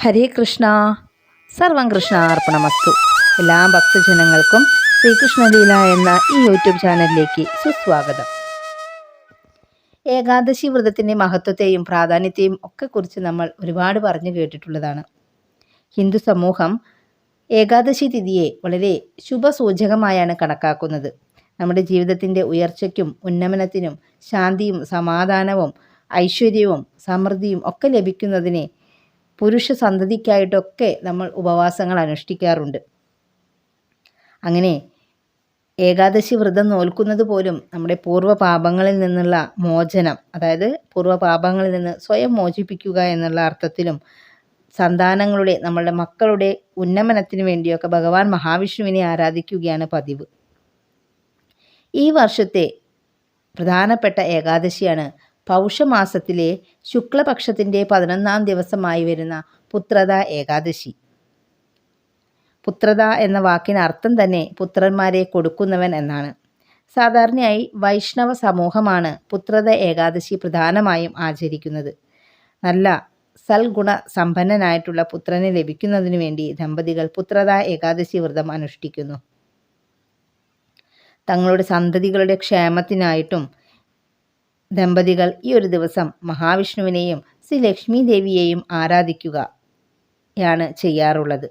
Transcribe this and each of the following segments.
ഹരേ കൃഷ്ണ. സർവം കൃഷ്ണ അർപ്പണമസ്തു. എല്ലാ ഭക്തജനങ്ങൾക്കും ശ്രീകൃഷ്ണലീല എന്ന ഈ യൂട്യൂബ് ചാനലിലേക്ക് സുസ്വാഗതം. ഏകാദശി വ്രതത്തിന്റെ മഹത്വത്തെയും പ്രാധാന്യത്തെയും ഒക്കെ കുറിച്ച് നമ്മൾ ഒരുപാട് പറഞ്ഞു കേട്ടിട്ടുള്ളതാണ്. ഹിന്ദു സമൂഹം ഏകാദശി തിഥിയെ വളരെ ശുഭസൂചകമായാണ് കണക്കാക്കുന്നത്. നമ്മുടെ ജീവിതത്തിന്റെ ഉയർച്ചയ്ക്കും ഉന്നമനത്തിനും ശാന്തിയും സമാധാനവും ഐശ്വര്യവും സമൃദ്ധിയും ഒക്കെ ലഭിക്കുന്നതിനെ പുരുഷ സന്തതിക്കായിട്ടൊക്കെ നമ്മൾ ഉപവാസങ്ങൾ അനുഷ്ഠിക്കാറുണ്ട്. അങ്ങനെ ഏകാദശി വ്രതം നോൽക്കുന്നത് പോലും നമ്മുടെ പൂർവ പാപങ്ങളിൽ നിന്നുള്ള മോചനം അതായത് പൂർവ പാപങ്ങളിൽ നിന്ന് സ്വയം മോചിപ്പിക്കുക എന്നുള്ള അർത്ഥത്തിലും സന്താനങ്ങളുടെ നമ്മളുടെ മക്കളുടെ ഉന്നമനത്തിന് വേണ്ടിയൊക്കെ ഭഗവാൻ മഹാവിഷ്ണുവിനെ ആരാധിക്കുകയാണ് പതിവ്. ഈ വർഷത്തെ പ്രധാനപ്പെട്ട ഏകാദശിയാണ് പൗഷമാസത്തിലെ ശുക്ലപക്ഷത്തിന്റെ പതിനൊന്നാം ദിവസമായി വരുന്ന പുത്രത ഏകാദശി. പുത്രത എന്ന വാക്കിന് അർത്ഥം തന്നെ പുത്രന്മാരെ കൊടുക്കുന്നവൻ എന്നാണ്. സാധാരണയായി വൈഷ്ണവ സമൂഹമാണ് പുത്രത ഏകാദശി പ്രധാനമായും ആചരിക്കുന്നത്. നല്ല സൽഗുണ സമ്പന്നനായിട്ടുള്ള പുത്രനെ ലഭിക്കുന്നതിനു വേണ്ടി ദമ്പതികൾ പുത്രത ഏകാദശി വ്രതം അനുഷ്ഠിക്കുന്നു. തങ്ങളുടെ സന്തതികളുടെ ക്ഷേമത്തിനായിട്ടും ദമ്പതികൾ ഈ ഒരു ദിവസം മഹാവിഷ്ണുവിനെയും ശ്രീ ലക്ഷ്മി ദേവിയെയും ആരാധിക്കുകയാണ് ചെയ്യാറുള്ളത്.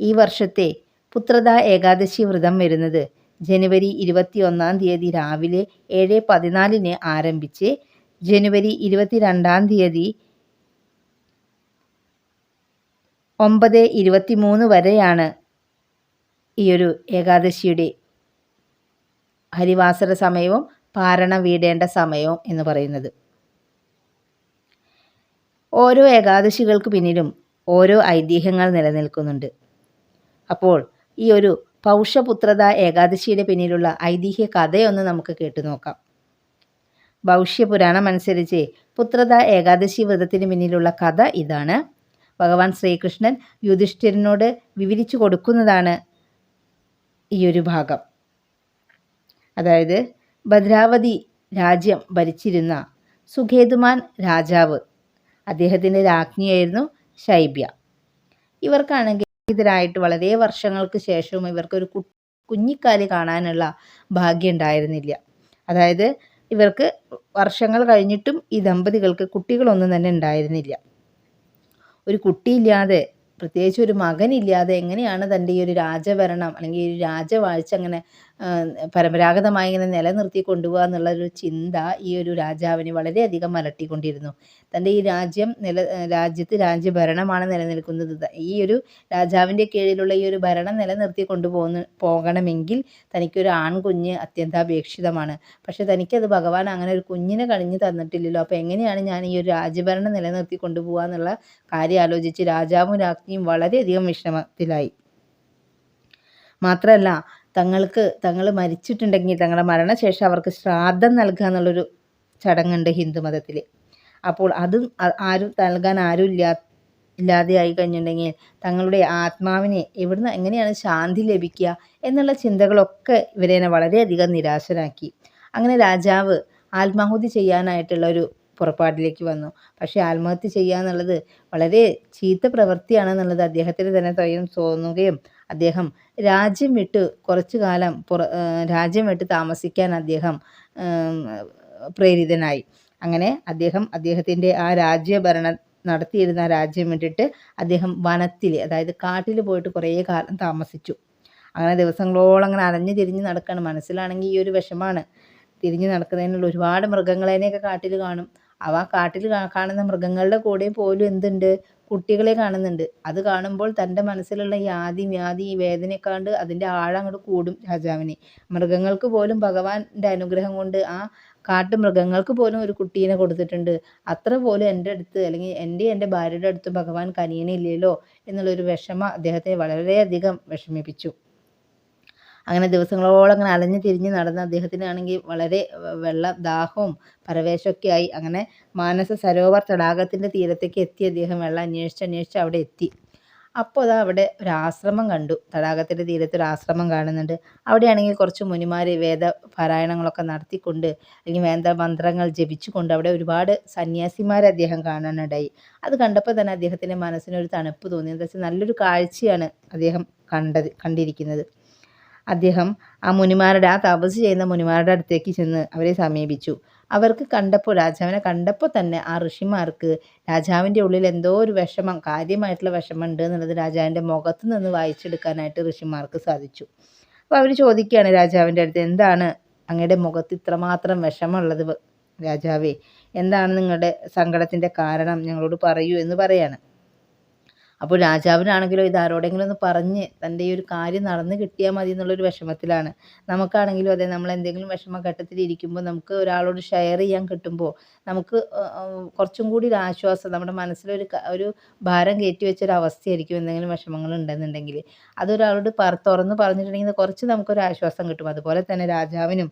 ഈ വർഷത്തെ പുത്രദ ഏകാദശി വ്രതം വരുന്നത് ജനുവരി ഇരുപത്തി ഒന്നാം തീയതി രാവിലെ ഏഴ് പതിനാലിന് ആരംഭിച്ച് ജനുവരി ഇരുപത്തിരണ്ടാം തീയതി ഒമ്പത് ഇരുപത്തി മൂന്ന് വരെയാണ് ഈയൊരു ഏകാദശിയുടെ ഹരിവാസര സമയവും പാരണ വീടേണ്ട സമയവും എന്ന് പറയുന്നത്. ഓരോ ഏകാദശികൾക്ക് പിന്നിലും ഓരോ ഐതിഹ്യങ്ങൾ നിലനിൽക്കുന്നുണ്ട്. അപ്പോൾ ഈ ഒരു പൗഷപുത്രത ഏകാദശിയുടെ പിന്നിലുള്ള ഐതിഹ്യ കഥയൊന്ന് നമുക്ക് കേട്ടു നോക്കാം. ഭവിഷ്യപുരാണം അനുസരിച്ച് പുത്രത ഏകാദശി വ്രതത്തിന് പിന്നിലുള്ള കഥ ഇതാണ്. ഭഗവാൻ ശ്രീകൃഷ്ണൻ യുധിഷ്ഠിരനോട് വിവരിച്ചു കൊടുക്കുന്നതാണ് ഈ ഒരു ഭാഗം. അതായത് ഭദ്രാവതി രാജ്യം ഭരിച്ചിരുന്ന സുഖേതുമാൻ രാജാവ്. അദ്ദേഹത്തിന്റെ രാജ്ഞിയായിരുന്നു ശൈബ്യ. ഇവർക്കാണെങ്കിൽ ഇതിനായിട്ട് വളരെ വർഷങ്ങൾക്ക് ശേഷവും ഇവർക്കൊരു കു കുഞ്ഞിക്കാലി കാണാനുള്ള ഭാഗ്യം ഉണ്ടായിരുന്നില്ല. അതായത് ഇവർക്ക് വർഷങ്ങൾ കഴിഞ്ഞിട്ടും ഈ ദമ്പതികൾക്ക് കുട്ടികളൊന്നും തന്നെ ഉണ്ടായിരുന്നില്ല. ഒരു കുട്ടിയില്ലാതെ പ്രത്യേകിച്ച് ഒരു മകനില്ലാതെ എങ്ങനെയാണ് തന്റെ ഈ ഒരു രാജഭരണം അല്ലെങ്കിൽ ഈ ഒരു രാജവാഴ്ച അങ്ങനെ പരമ്പരാഗതമായി ഇങ്ങനെ നിലനിർത്തി കൊണ്ടുപോകുക എന്നുള്ളൊരു ചിന്ത ഈ ഒരു രാജാവിനെ വളരെയധികം അലട്ടിക്കൊണ്ടിരുന്നു തന്റെ ഈ രാജ്യം നില രാജ്യത്ത് രാജ്യഭരണമാണ് നിലനിൽക്കുന്നത്. ഈ ഒരു രാജാവിന്റെ കീഴിലുള്ള ഈ ഒരു ഭരണം നിലനിർത്തി കൊണ്ടുപോകുന്ന പോകണമെങ്കിൽ തനിക്കൊരു ആൺകുഞ്ഞ് അത്യന്താപേക്ഷിതമാണ്. പക്ഷേ തനിക്കത് ഭഗവാൻ അങ്ങനെ ഒരു കുഞ്ഞിനെ കഴിഞ്ഞ് തന്നിട്ടില്ലല്ലോ. അപ്പോൾ എങ്ങനെയാണ് ഞാൻ ഈ ഒരു രാജ്യഭരണം നിലനിർത്തി കൊണ്ടുപോകുക എന്നുള്ള കാര്യം ആലോചിച്ച് രാജാവും രാജ്ഞിയും വളരെയധികം വിഷമത്തിലായി. മാത്രമല്ല തങ്ങൾക്ക് തങ്ങൾ മരിച്ചിട്ടുണ്ടെങ്കിൽ തങ്ങളുടെ മരണശേഷം അവർക്ക് ശ്രാദ്ധം നൽകുക എന്നുള്ളൊരു ചടങ്ങുണ്ട് ഹിന്ദു മതത്തിൽ അപ്പോൾ അതും ആരും നൽകാൻ ആരും ഇല്ലാ ഇല്ലാതെയായി കഴിഞ്ഞിട്ടുണ്ടെങ്കിൽ തങ്ങളുടെ ആത്മാവിനെ എവിടുന്ന് എങ്ങനെയാണ് ശാന്തി ലഭിക്കുക എന്നുള്ള ചിന്തകളൊക്കെ ഇവരെ വളരെയധികം നിരാശരാക്കി. അങ്ങനെ രാജാവ് ആത്മാഹുതി ചെയ്യാനായിട്ടുള്ള ഒരു പുറപ്പാടിലേക്ക് വന്നു. പക്ഷേ ആത്മഹത്യ ചെയ്യുക എന്നുള്ളത് വളരെ ചീത്ത പ്രവൃത്തിയാണെന്നുള്ളത് അദ്ദേഹത്തിന് തന്നെ സ്വയം തോന്നുകയും അദ്ദേഹം രാജ്യം വിട്ട് കുറച്ചു കാലം പുറ രാജ്യം വിട്ട് താമസിക്കാൻ അദ്ദേഹം പ്രേരിതനായി. അങ്ങനെ അദ്ദേഹം അദ്ദേഹത്തിന്റെ ആ രാജ്യഭരണ നടത്തിയിരുന്ന രാജ്യം വിട്ടിട്ട് അദ്ദേഹം വനത്തിൽ അതായത് കാട്ടിൽ പോയിട്ട് കുറേ കാലം താമസിച്ചു. അങ്ങനെ ദിവസങ്ങളോളം അങ്ങനെ അലഞ്ഞു തിരിഞ്ഞ് നടക്കുകയാണ് മനസ്സിലാണെങ്കിൽ ഈ ഒരു വിഷമാണ്. തിരിഞ്ഞ് നടക്കുന്നതിനുള്ള ഒരുപാട് മൃഗങ്ങളേനെയൊക്കെ കാട്ടിൽ കാണും. അവ കാട്ടിൽ കാണുന്ന മൃഗങ്ങളുടെ കൂടെ പോലും എന്തുണ്ട്? കുട്ടികളെ കാണുന്നുണ്ട്. അത് കാണുമ്പോൾ തന്റെ മനസ്സിലുള്ള ഈ ആദി വ്യാധി ഈ വേദനയൊക്കെ കണ്ട് അതിന്റെ ആഴം അങ്ങോട്ട് കൂടും രാജാവിന്. മൃഗങ്ങൾക്ക് പോലും ഭഗവാന്റെ അനുഗ്രഹം കൊണ്ട് ആ കാട്ടു മൃഗങ്ങൾക്ക് പോലും ഒരു കുട്ടീനെ കൊടുത്തിട്ടുണ്ട്. അത്ര പോലും എന്റെ അടുത്ത് അല്ലെങ്കിൽ എന്റെ എന്റെ ഭാര്യയുടെ അടുത്ത് ഭഗവാൻ കനിയനില്ലല്ലോ എന്നുള്ളൊരു വിഷമം അദ്ദേഹത്തെ വളരെയധികം വിഷമിപ്പിച്ചു. അങ്ങനെ ദിവസങ്ങളോളം അങ്ങനെ അലഞ്ഞു തിരിഞ്ഞ് നടന്ന അദ്ദേഹത്തിനാണെങ്കിൽ വളരെ വെള്ള ദാഹവും പരവേശമൊക്കെ ആയി അങ്ങനെ മാനസ സരോവർ തടാകത്തിന്റെ തീരത്തേക്ക് എത്തി അദ്ദേഹം വെള്ളം അന്വേഷിച്ച് അന്വേഷിച്ച് അവിടെ എത്തി. അപ്പോൾ അതാ അവിടെ ഒരു ആശ്രമം കണ്ടു. തടാകത്തിന്റെ തീരത്ത് ഒരു ആശ്രമം കാണുന്നുണ്ട്. അവിടെയാണെങ്കിൽ കുറച്ച് മുനിമാർ വേദ പാരായണങ്ങളൊക്കെ നടത്തിക്കൊണ്ട് അല്ലെങ്കിൽ വേദ മന്ത്രങ്ങൾ ജപിച്ചുകൊണ്ട് അവിടെ ഒരുപാട് സന്യാസിമാരെ അദ്ദേഹം കാണാനിടയായി. അത് കണ്ടപ്പോൾ തന്നെ അദ്ദേഹത്തിന്റെ മനസ്സിനൊരു തണുപ്പ് തോന്നി. എന്താ വെച്ചാൽ നല്ലൊരു കാഴ്ചയാണ് അദ്ദേഹം കണ്ടത് കണ്ടിരിക്കുന്നത്. അദ്ദേഹം ആ മുനിമാരുടെ ആ തപസ് ചെയ്യുന്ന മുനിമാരുടെ അടുത്തേക്ക് ചെന്ന് അവരെ സമീപിച്ചു. അവർക്ക് കണ്ടപ്പോൾ രാജാവിനെ കണ്ടപ്പോൾ തന്നെ ആ ഋഷിമാർക്ക് രാജാവിന്റെ ഉള്ളിൽ എന്തോ ഒരു വിഷമം കാര്യമായിട്ടുള്ള വിഷമം ഉണ്ട് എന്നുള്ളത് രാജാവിന്റെ മുഖത്ത് നിന്ന് വായിച്ചെടുക്കാനായിട്ട് ഋഷിമാർക്ക് സാധിച്ചു. അപ്പോൾ അവർ ചോദിക്കുകയാണ് രാജാവിന്റെ അടുത്ത് എന്താണ് അങ്ങയുടെ മുഖത്ത് ഇത്രമാത്രം വിഷമമുള്ളത് രാജാവേ? എന്താണ് നിങ്ങളുടെ സങ്കടത്തിന്റെ കാരണം? ഞങ്ങളോട് പറയൂ എന്ന് പറയാണ്. അപ്പോൾ രാജാവിനാണെങ്കിലും ഇത് ആരോടെങ്കിലും ഒന്ന് പറഞ്ഞ് തന്റെ ഈ ഒരു കാര്യം നടന്ന് കിട്ടിയാൽ മതി എന്നുള്ളൊരു വിഷമത്തിലാണ്. നമുക്കാണെങ്കിലും അതെ നമ്മൾ എന്തെങ്കിലും വിഷമ വിഷമഘട്ടത്തിൽ ഇരിക്കുമ്പോൾ നമുക്ക് ഒരാളോട് ഷെയർ ചെയ്യാൻ കിട്ടുമ്പോൾ നമുക്ക് കുറച്ചും കൂടി ഒരു ആശ്വാസം നമ്മുടെ മനസ്സിലൊരു ഒരു ഭാരം കയറ്റി വെച്ചൊരു അവസ്ഥയായിരിക്കും എന്തെങ്കിലും വിഷമങ്ങൾ ഉണ്ടെന്നുണ്ടെങ്കിൽ. അതൊരാളോട് പറ തുറന്ന് പറഞ്ഞിട്ടുണ്ടെങ്കിൽ കുറച്ച് നമുക്കൊരു ആശ്വാസം കിട്ടും. അതുപോലെ തന്നെ രാജാവിനും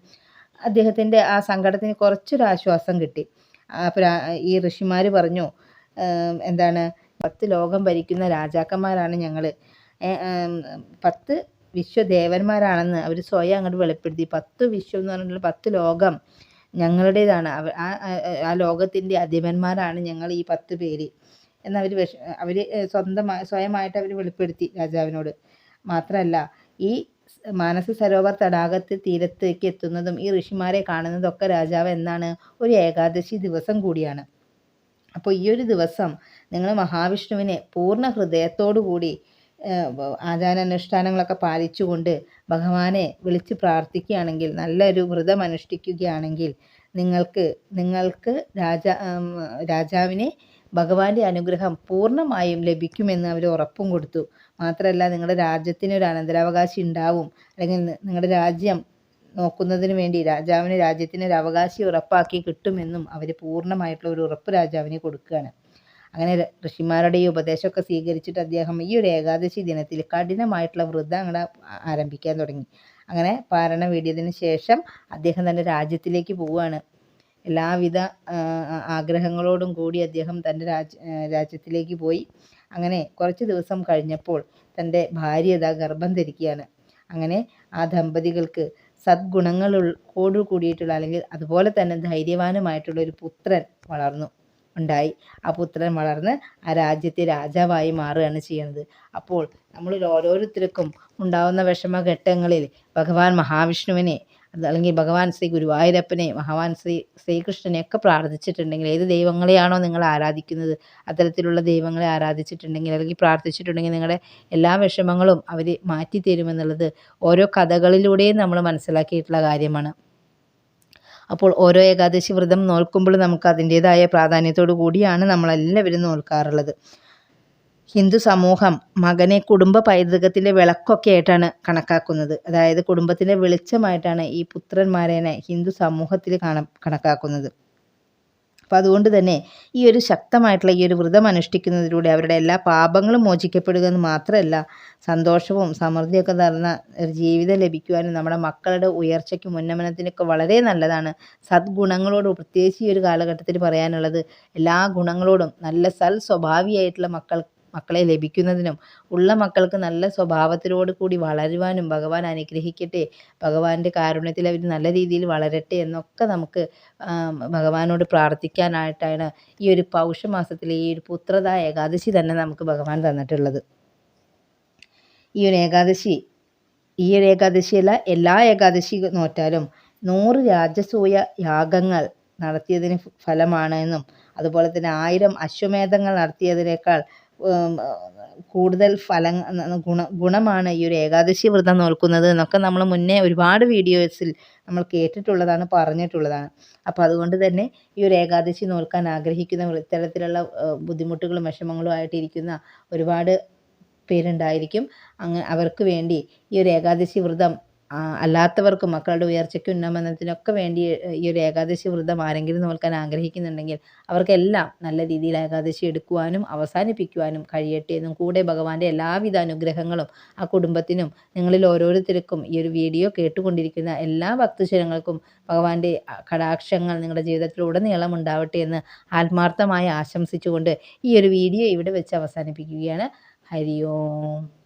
അദ്ദേഹത്തിന്റെ ആ സങ്കടത്തിന് കുറച്ചൊരു ആശ്വാസം കിട്ടി. അപ്പോൾ ഈ ഋഷിമാർ പറഞ്ഞു എന്താണ് പത്ത് ലോകം ഭരിക്കുന്ന രാജാക്കന്മാരാണ് ഞങ്ങൾ പത്ത് വിശ്വദേവന്മാരാണെന്ന് അവർ സ്വയം അങ്ങോട്ട് വെളിപ്പെടുത്തി. പത്ത് വിശ്വം എന്ന് പറഞ്ഞിട്ടുള്ള പത്ത് ലോകം ഞങ്ങളുടേതാണ്. ആ ആ- ലോകത്തിന്റെ അധിപന്മാരാണ് ഞങ്ങൾ ഈ പത്ത് പേര്. എന്നവർ വിഷ അവർ സ്വന്തമായി സ്വയമായിട്ട് അവർ വെളിപ്പെടുത്തി രാജാവിനോട്. മാത്രമല്ല ഈ മാനസ സരോവർ തടാകത്തിൽ തീരത്തേക്ക് എത്തുന്നതും ഈ ഋഷിമാരെ കാണുന്നതൊക്കെ രാജാവ് എന്നാണ് ഒരു ഏകാദശി ദിവസം കൂടിയാണ്. അപ്പോൾ ഈ ഒരു ദിവസം നിങ്ങൾ മഹാവിഷ്ണുവിനെ പൂർണ ഹൃദയത്തോടു കൂടി ഏഹ്, ആചാരാനുഷ്ഠാനങ്ങളൊക്കെ പാലിച്ചുകൊണ്ട് ഭഗവാനെ വിളിച്ച് പ്രാർത്ഥിക്കുകയാണെങ്കിൽ നല്ലൊരു വ്രതം അനുഷ്ഠിക്കുകയാണെങ്കിൽ നിങ്ങൾക്ക് നിങ്ങൾക്ക് രാജാ രാജാവിനെ ഭഗവാന്റെ അനുഗ്രഹം പൂർണമായും ലഭിക്കുമെന്ന് അവർ ഉറപ്പും കൊടുത്തു. മാത്രമല്ല നിങ്ങളുടെ രാജ്യത്തിന് ഒരു അനന്തരാവകാശി ഉണ്ടാവും. അല്ലെങ്കിൽ നിങ്ങളുടെ രാജ്യം നോക്കുന്നതിന് വേണ്ടി രാജാവിന് രാജ്യത്തിന് ഒരു അവകാശി ഉറപ്പാക്കി കിട്ടുമെന്നും അവർ പൂർണമായിട്ടുള്ള ഒരു ഉറപ്പ് രാജാവിന് കൊടുക്കുകയാണ്. അങ്ങനെ ഋഷിമാരുടെ ഈ ഉപദേശമൊക്കെ സ്വീകരിച്ചിട്ട് അദ്ദേഹം ഈ ഒരു ഏകാദശി ദിനത്തിൽ കഠിനമായിട്ടുള്ള വ്രതം അങ്ങനെ ആരംഭിക്കാൻ തുടങ്ങി. അങ്ങനെ പാരണ വീടിയതിന് ശേഷം അദ്ദേഹം തന്റെ രാജ്യത്തിലേക്ക് പോവുകയാണ്. എല്ലാവിധ ആഗ്രഹങ്ങളോടും കൂടി അദ്ദേഹം തന്റെ രാജ്യ രാജ്യത്തിലേക്ക് പോയി. അങ്ങനെ കുറച്ച് ദിവസം കഴിഞ്ഞപ്പോൾ തന്റെ ഭാര്യ ഇതാ ഗർഭം ധരിക്കുകയാണ്. അങ്ങനെ ആ ദമ്പതികൾക്ക് സദ്ഗുണങ്ങളോട് കൂടിയിട്ടുള്ള അല്ലെങ്കിൽ അതുപോലെ തന്നെ ധൈര്യവാനുമായിട്ടുള്ള ഒരു പുത്രൻ വളർന്നു ഉണ്ടായി. ആ പുത്രൻ വളർന്ന് ആ രാജ്യത്തെ രാജാവായി മാറുകയാണ് ചെയ്യുന്നത്. അപ്പോൾ നമ്മളിൽ ഓരോരുത്തർക്കും ഉണ്ടാവുന്ന വിഷമഘട്ടങ്ങളിൽ ഭഗവാൻ മഹാവിഷ്ണുവിനെ അല്ലെങ്കിൽ ഭഗവാൻ ശ്രീ ഗുരുവായൂരപ്പനെ ഭഗവാൻ ശ്രീ ശ്രീകൃഷ്ണനെ ഒക്കെ പ്രാർത്ഥിച്ചിട്ടുണ്ടെങ്കിൽ ഏത് ദൈവങ്ങളെയാണോ നിങ്ങൾ ആരാധിക്കുന്നത്? അത്തരത്തിലുള്ള ദൈവങ്ങളെ ആരാധിച്ചിട്ടുണ്ടെങ്കിൽ അല്ലെങ്കിൽ പ്രാർത്ഥിച്ചിട്ടുണ്ടെങ്കിൽ നിങ്ങളുടെ എല്ലാ വിഷമങ്ങളും അവർ മാറ്റി തരുമെന്നുള്ളത് ഓരോ കഥകളിലൂടെയും നമ്മൾ മനസ്സിലാക്കിയിട്ടുള്ള കാര്യമാണ്. അപ്പോൾ ഓരോ ഏകാദശി വ്രതം നോൽക്കുമ്പോൾ നമുക്ക് അതിന്റേതായ പ്രാധാന്യത്തോടു കൂടിയാണ് നമ്മളെല്ലാവരും നോൽക്കാറുള്ളത്. ഹിന്ദു സമൂഹം മകനെ കുടുംബ പൈതൃകത്തിന്റെ വിളക്കൊക്കെ ആയിട്ടാണ് കണക്കാക്കുന്നത്. അതായത് കുടുംബത്തിന്റെ വെളിച്ചമായിട്ടാണ് ഈ പുത്രന്മാരേനെ ഹിന്ദു സമൂഹത്തിൽ കാണ കണക്കാക്കുന്നത്. അപ്പോൾ അതുകൊണ്ട് തന്നെ ഈ ഒരു ശക്തമായിട്ടുള്ള ഈ ഒരു വ്രതം അനുഷ്ഠിക്കുന്നതിലൂടെ അവരുടെ എല്ലാ പാപങ്ങളും മോചിക്കപ്പെടുക എന്ന് മാത്രമല്ല സന്തോഷവും സമൃദ്ധിയൊക്കെ നിറഞ്ഞ ഒരു ജീവിതം ലഭിക്കുവാനും നമ്മുടെ മക്കളുടെ ഉയർച്ചയ്ക്കും ഉന്നമനത്തിനൊക്കെ വളരെ നല്ലതാണ്. സദ്ഗുണങ്ങളോട് പ്രത്യേകിച്ച് ഈ ഒരു കാലഘട്ടത്തിൽ പറയാനുള്ളത് എല്ലാ ഗുണങ്ങളോടും നല്ല സൽ സ്വഭാവിയായിട്ടുള്ള മക്കൾ മക്കളെ ലഭിക്കുന്നതിനും ഉള്ള മക്കൾക്ക് നല്ല സ്വഭാവത്തിലോട് കൂടി വളരുവാനും ഭഗവാൻ അനുഗ്രഹിക്കട്ടെ. ഭഗവാന്റെ കാരുണ്യത്തിൽ അവർ നല്ല രീതിയിൽ വളരട്ടെ എന്നൊക്കെ നമുക്ക് ഭഗവാനോട് പ്രാർത്ഥിക്കാനായിട്ടാണ് ഈ ഒരു പൗഷമാസത്തിലെ ഈ ഒരു പുത്രത ഏകാദശി തന്നെ നമുക്ക് ഭഗവാൻ തന്നിട്ടുള്ളത്. ഈ ഒരു ഏകാദശി ഈ ഒരു ഏകാദശിയല്ല എല്ലാ ഏകാദശി നോറ്റാലും നൂറ് രാജസൂയ യാഗങ്ങൾ നടത്തിയതിന് ഫലമാണ് എന്നും അതുപോലെ തന്നെ ആയിരം അശ്വമേധങ്ങൾ നടത്തിയതിനേക്കാൾ കൂടുതൽ ഫലം ഗുണ ഗുണമാണ് ഈ ഒരു ഏകാദശി വ്രതം നോൽക്കുന്നത് എന്നൊക്കെ നമ്മൾ മുന്നേ ഒരുപാട് വീഡിയോസിൽ നമ്മൾ കേട്ടിട്ടുള്ളതാണ് പറഞ്ഞിട്ടുള്ളതാണ്. അപ്പോൾ അതുകൊണ്ട് തന്നെ ഈ ഒരു ഏകാദശി നോൽക്കാൻ ആഗ്രഹിക്കുന്ന ഇത്തരത്തിലുള്ള ബുദ്ധിമുട്ടുകളും വിഷമങ്ങളും ആയിട്ടിരിക്കുന്ന ഒരുപാട് പേരുണ്ടായിരിക്കും. അങ്ങ് അവർക്ക് വേണ്ടി ഈ ഒരു ഏകാദശി വ്രതം അല്ലാത്തവർക്കും മക്കളുടെ ഉയർച്ചയ്ക്കും ഉന്നമനത്തിനൊക്കെ വേണ്ടി ഈ ഒരു ഏകാദശി വ്രതം ആരെങ്കിലും നോൽക്കാൻ ആഗ്രഹിക്കുന്നുണ്ടെങ്കിൽ അവർക്കെല്ലാം നല്ല രീതിയിൽ ഏകാദശി എടുക്കുവാനും അവസാനിപ്പിക്കുവാനും കഴിയട്ടെ എന്നും കൂടെ ഭഗവാന്റെ എല്ലാവിധ അനുഗ്രഹങ്ങളും ആ കുടുംബത്തിനും നിങ്ങളിൽ ഓരോരുത്തർക്കും ഈ ഒരു വീഡിയോ കേട്ടുകൊണ്ടിരിക്കുന്ന എല്ലാ ഭക്തജനങ്ങൾക്കും ഭഗവാന്റെ കടാക്ഷങ്ങൾ നിങ്ങളുടെ ജീവിതത്തിൽ ഉടനീളം ഉണ്ടാവട്ടെ എന്ന് ആത്മാർത്ഥമായി ആശംസിച്ചുകൊണ്ട് ഈ ഒരു വീഡിയോ ഇവിടെ വെച്ച് അവസാനിപ്പിക്കുകയാണ്. ഹരി ഓം.